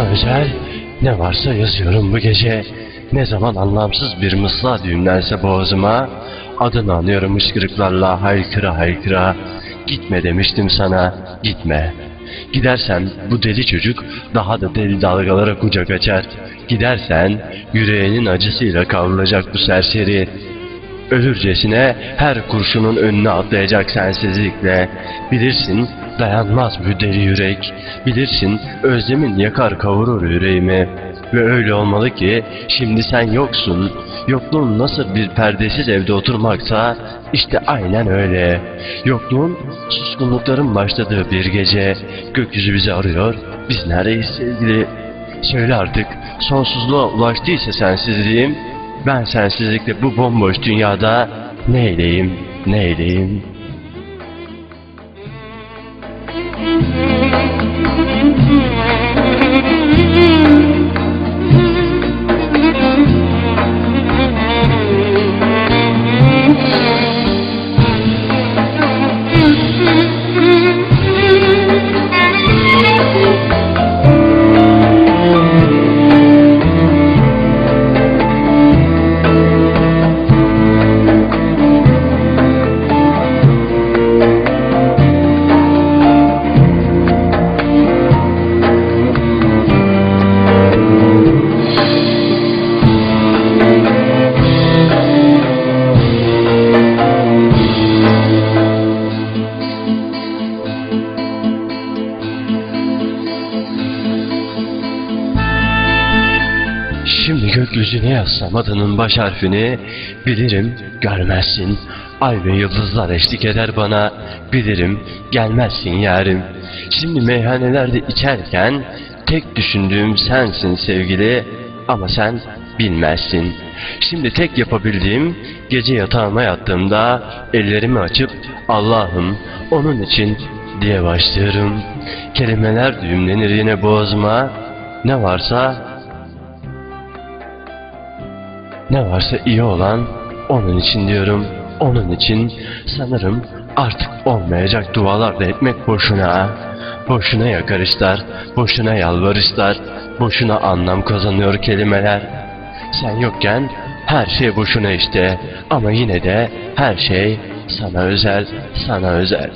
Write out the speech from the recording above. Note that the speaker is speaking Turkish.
özel ne varsa yazıyorum bu gece. Ne zaman anlamsız bir mısra düğümlense boğazıma, adını anıyorum ışkırıklarla haykıra haykıra. Gitme demiştim sana, gitme. Gidersen bu deli çocuk daha da deli dalgalara kucak açar. Gidersen yüreğinin acısıyla kavrulacak bu serseri. Ölürcesine her kurşunun önüne atlayacak sensizlikle. Bilirsin dayanmaz bu deli yürek. Bilirsin özlemin yakar kavurur yüreğimi. Ve öyle olmalı ki şimdi sen yoksun. Yokluğun nasıl bir perdesiz evde oturmaksa işte aynen öyle. Yokluğun suskunlukların başladığı bir gece. Gökyüzü bizi arıyor. Biz neredeyiz sevgili? Söyle artık sonsuzluğa ulaştıysa sensizliğim ben sensizlikle bu bomboş dünyada neyleyim, neyleyim? Şimdi gökyüzüne yazsam adının baş harfini bilirim görmezsin. Ay ve yıldızlar eşlik eder bana bilirim gelmezsin yarim. Şimdi meyhanelerde içerken tek düşündüğüm sensin sevgili ama sen bilmezsin. Şimdi tek yapabildiğim gece yatağıma yattığımda ellerimi açıp Allah'ım onun için diye başlıyorum. Kelimeler düğümlenir yine boğazıma. Ne varsa ne varsa iyi olan onun için diyorum. Onun için sanırım artık olmayacak dualar da etmek boşuna. Boşuna yakarışlar, boşuna yalvarışlar, boşuna anlam kazanıyor kelimeler. Sen yokken her şey boşuna işte ama yine de her şey sana özel, sana özel.